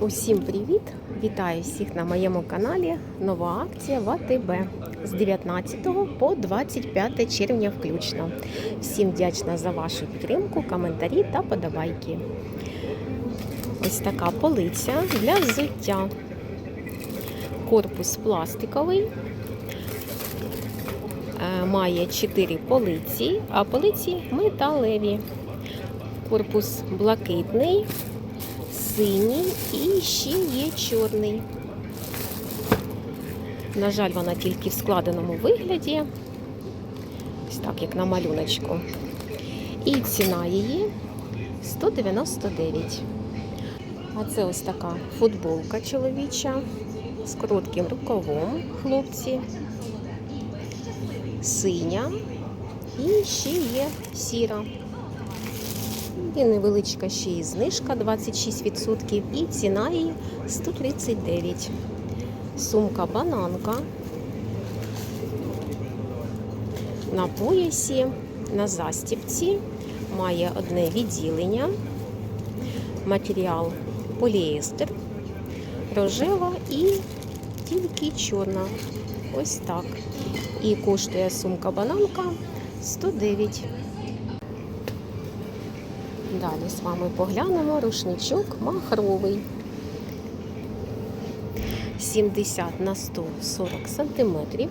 Усім привіт! Вітаю всіх на моєму каналі. Нова акція в з 19 по 25 червня включно. Всім вдячна за вашу підтримку, коментарі та подобайки. Ось така полиця для взуття. Корпус пластиковий. Е, Має 4 полиці, а полиці металеві. Корпус блакитний синій і ще є чорний. На жаль, вона тільки в складеному вигляді, ось так, як на малюночку. І ціна її 199. А це ось така футболка чоловіча з коротким рукавом хлопці. Синя і ще є сіра. І невеличка ще і знижка 26% і ціна її 139. Сумка бананка. На поясі, на застіпці має одне відділення. Матеріал поліестер, рожева і тільки чорна. Ось так. І коштує сумка бананка 109. Далі з вами поглянемо рушничок махровий. 70 на 140 сантиметрів.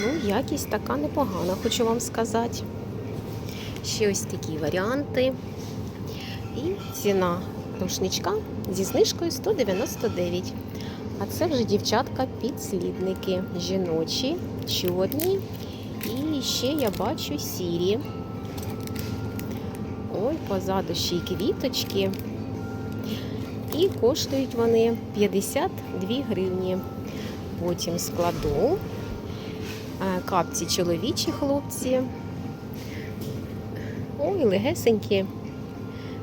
Ну, якість така непогана, хочу вам сказати. Ще ось такі варіанти. І ціна рушничка зі знижкою 199. А це вже дівчатка-підслідники. Жіночі, чорні. І ще я бачу сірі. Ой, позаду ще й квіточки. І коштують вони 52 гривні. Потім складу Е, капці чоловічі хлопці. Ой, легесенькі,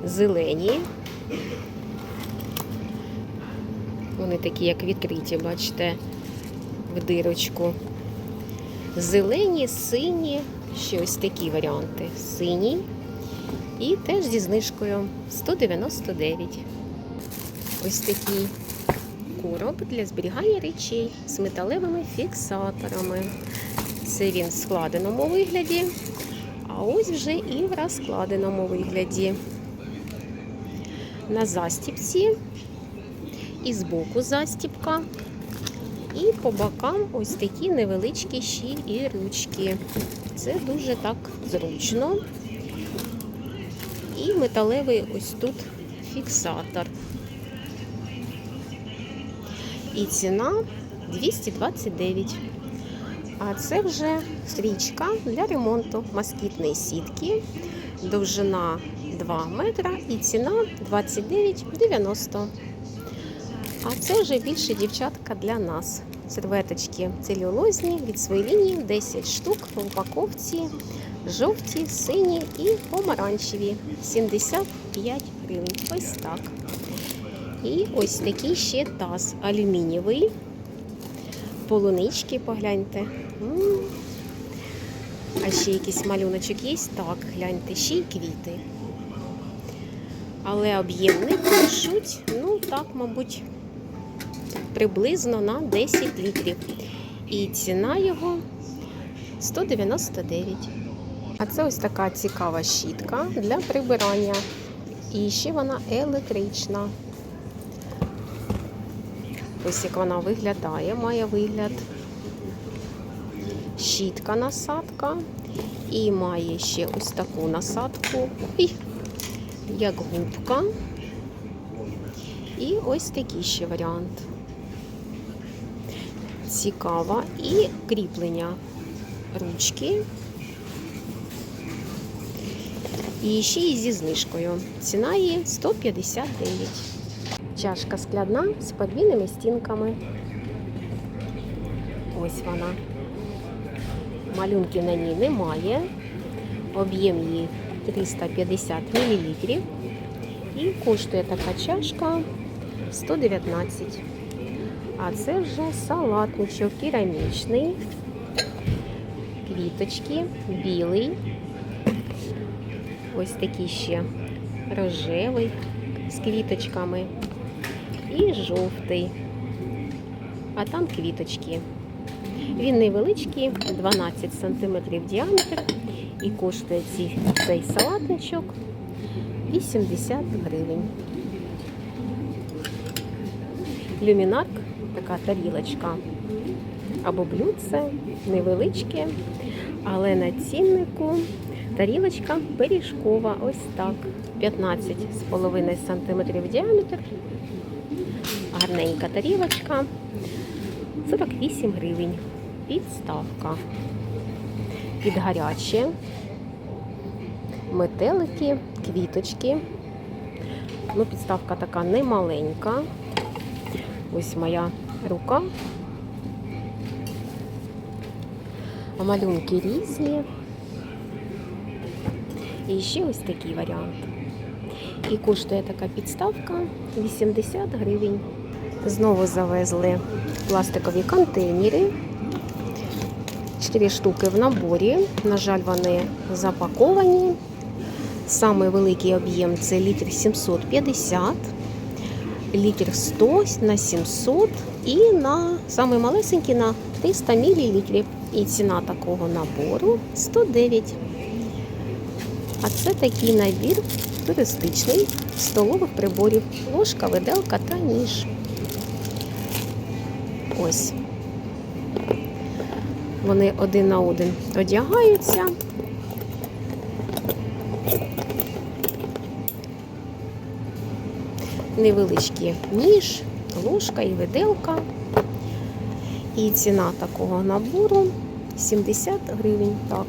зелені. Вони такі, як відкриті, бачите, в дирочку. Зелені, сині, ще ось такі варіанти. Синій. І теж зі знижкою 199. Ось такий короб для зберігання речей з металевими фіксаторами. Це він в складеному вигляді, а ось вже і в розкладеному вигляді. На застіпці і збоку застіпка. І по бокам ось такі невеличкі ще і ручки. Це дуже так зручно. І металевий ось тут фіксатор. І ціна 229. А це вже стрічка для ремонту москітної сітки. Довжина 2 метра і ціна 29,90. А це вже більше дівчатка для нас. Серветочки целюлозні від своєї лінії 10 штук в упаковці, жовті, сині і помаранчеві 75 гривень. Ось так. І ось такий ще таз алюмінієвий. Полунички, погляньте. А ще якийсь малюночок є? Так, гляньте, ще й квіти. Але об'єм не пишуть. Ну, так, мабуть, приблизно на 10 літрів. І ціна його 199. А це ось така цікава щітка для прибирання. І ще вона електрична. Ось як вона виглядає, має вигляд. Щітка насадка. І має ще ось таку насадку, як губка. І ось такий ще варіант. Цікава. І кріплення ручки. І ще й зі знижкою. Ціна її 159. Чашка скляна з подвійними стінками. Ось вона. Малюнків на ній немає. Об'єм її 350 мл. І коштує така чашка 119. А це вже салатничок керамічний. Квіточки, білий. Ось такі ще рожевий з квіточками і жовтий. А там квіточки. Він невеличкий, 12 см діаметр і коштує цей салатничок 80 гривень. Люмінарк, така тарілочка або блюдце, невеличке, але на ціннику тарілочка пиріжкова, ось так. 15,5 см діаметр. Гарненька тарілочка. 48 гривень. Підставка. Під гаряче. Метелики, квіточки. Ну, підставка така немаленька. Ось моя рука. А Малюнки різні. І ще ось такий варіант. І коштує така підставка 80 гривень. Знову завезли пластикові контейнери. Чотири штуки в наборі. На жаль, вони запаковані. Самий великий об'єм це літр 750, літр 100 на 700 і на самий малесенький на 300 мл. І ціна такого набору 109. А це такий набір туристичний столових приборів. Ложка, виделка та ніж. Ось. Вони один на один одягаються. Невеличкі ніж, ложка і виделка. І ціна такого набору 70 гривень. Так.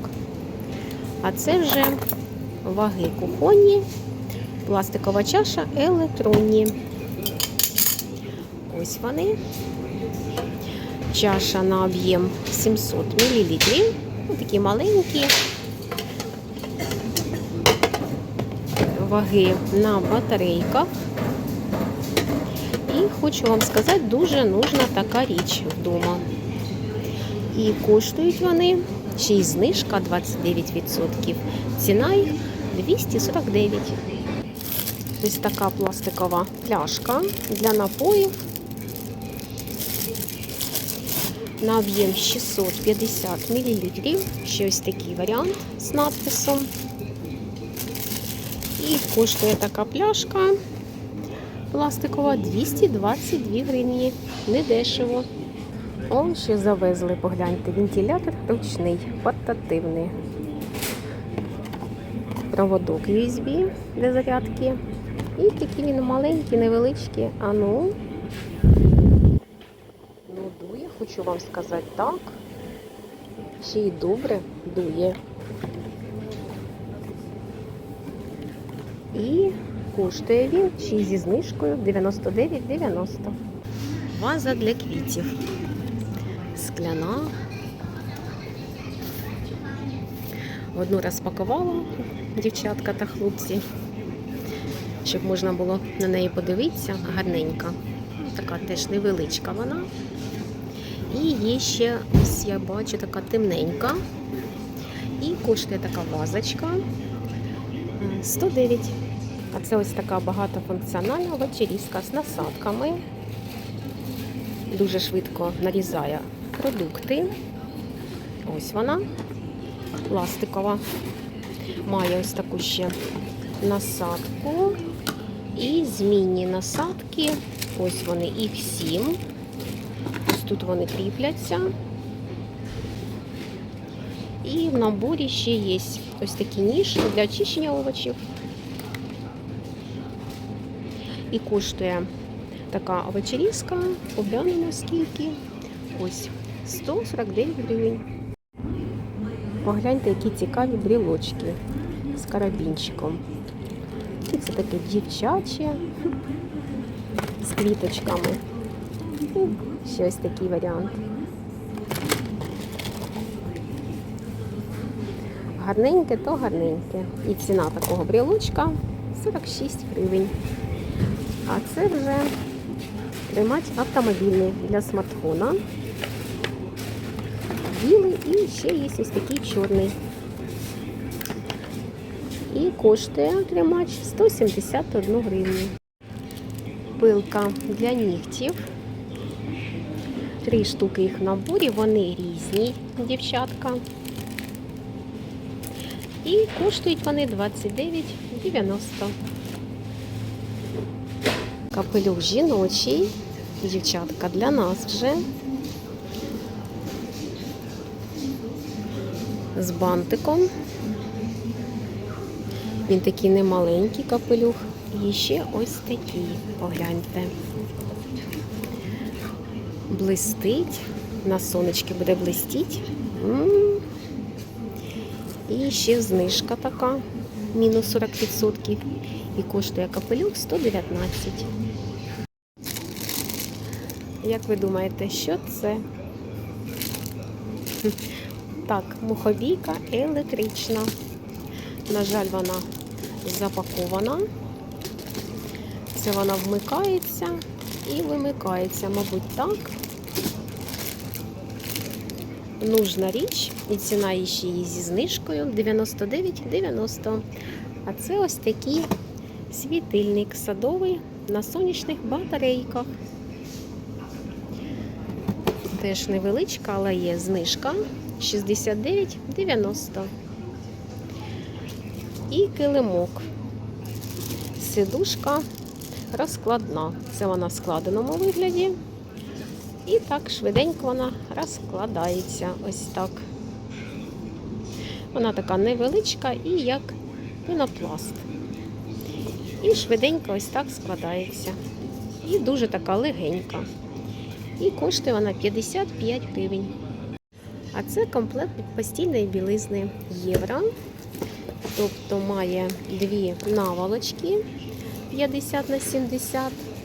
А це вже ваги кухонні, пластикова чаша електронні. Ось вони. Чаша на об'єм 700 мл. Ось такі маленькі. Ваги на батарейках. І хочу вам сказати, дуже нужна така річ вдома. І коштують вони, ще й знижка 29%. Ціна їх 249. Ось така пластикова пляшка для напоїв. На об'єм 650 мл. Ще ось такий варіант з надписом. І коштує така пляшка пластикова 222 гривні. Недешево. О, ще завезли, погляньте, вентилятор ручний, портативний. Проводок USB для зарядки. І такі він маленький, невеличкий. А ну. Ну, дує, хочу вам сказати так. Ще й добре дує. І коштує він й зі знижкою 99,90. Ваза для квітів. Скляна. Одну розпакувала дівчатка та хлопці, щоб можна було на неї подивитися. Гарненька. Така теж невеличка вона. І є ще, ось я бачу, така темненька. І коштує така вазочка е, 109. А це ось така багатофункціональна вечерізка з насадками. Дуже швидко нарізає продукти. Ось вона, пластикова. Має ось таку ще насадку. І змінні насадки. Ось вони, їх сім. Ось тут вони кріпляться. І в наборі ще є ось такі ніж для очищення овочів. І коштує така овочерізка, поглянемо скільки. Ось 149 гривень. Погляньте, які цікаві брілочки з карабінчиком. І це таке дівчаче з квіточками. І ще ось такий варіант. Гарненьке, то гарненьке. І ціна такого брілочка 46 гривень. А це вже тримач автомобільний для смартфона. Білий і ще є ось такий чорний. І коштує тримач 171 гривню. Пилка для нігтів. Три штуки їх в наборі, вони різні, дівчатка. І коштують вони 29,90. Капелюх жіночий, дівчатка, для нас вже. З бантиком. Він такий немаленький капелюх. І ще ось такий, погляньте. Блистить, на сонечки буде блистіть. І ще знижка така, мінус 40%. І коштує капелюх 119. Як ви думаєте, що це? Так, муховійка електрична. На жаль, вона запакована. Це вона вмикається і вимикається, мабуть, так. Нужна річ, і ціна ще її зі знижкою 99,90. А це ось такий світильник садовий на сонячних батарейках. Теж невеличка, але є знижка 69,90. І килимок. Сидушка розкладна. Це вона в складеному вигляді. І так швиденько вона розкладається. Ось так. Вона така невеличка і як пінопласт. І швиденько ось так складається. І дуже така легенька. І коштує вона 55 гривень. А це комплект постільної білизни євро. Тобто має дві наволочки 50 на 70,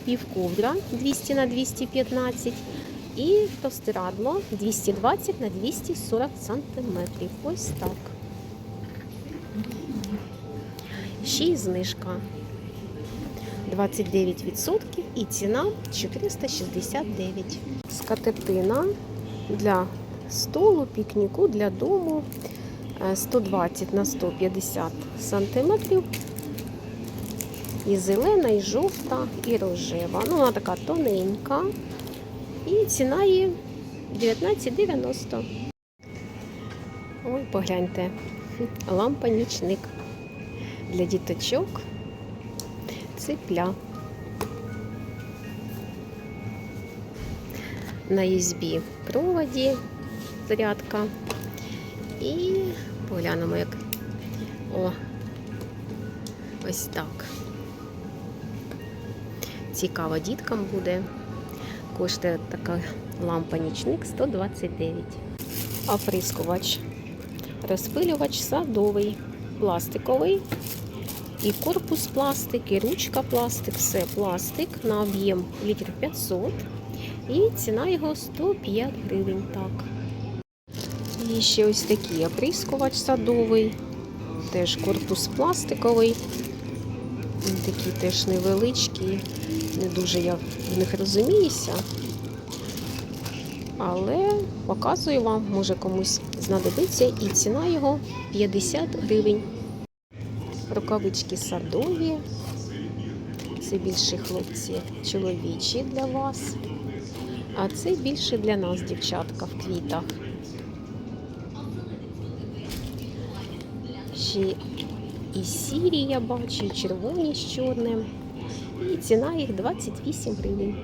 півковдра 200 на 215 і простирадло 220 на 240 сантиметрів. Ось так. Ще й знижка 29% і ціна 469. Скатертина для столу, пікніку, для дому е, 120 на 150 сантиметрів. І зелена, і жовта, і рожева. Ну, вона така тоненька. І ціна її 19,90. Ой, погляньте, лампа нічник для діточок. Ципля. На USB проводі зарядка. І поглянемо, як о, ось так. Цікаво діткам буде. Коштує така лампа нічник 129. Оприскувач. Розпилювач садовий, пластиковий. І корпус пластик, і ручка пластик, все пластик на об'єм літрів 500. І ціна його 105 гривень. Так. І ще ось такий оприскувач садовий. Теж корпус пластиковий. Він Такі теж невеличкі. Не дуже я в них розуміюся. Але показую вам, може комусь знадобиться. І ціна його 50 гривень. Рукавички садові. Це більше хлопці чоловічі для вас. А це більше для нас, дівчатка, в квітах. Ще і сірі я бачу, і червоні з чорним. І ціна їх 28 гривень.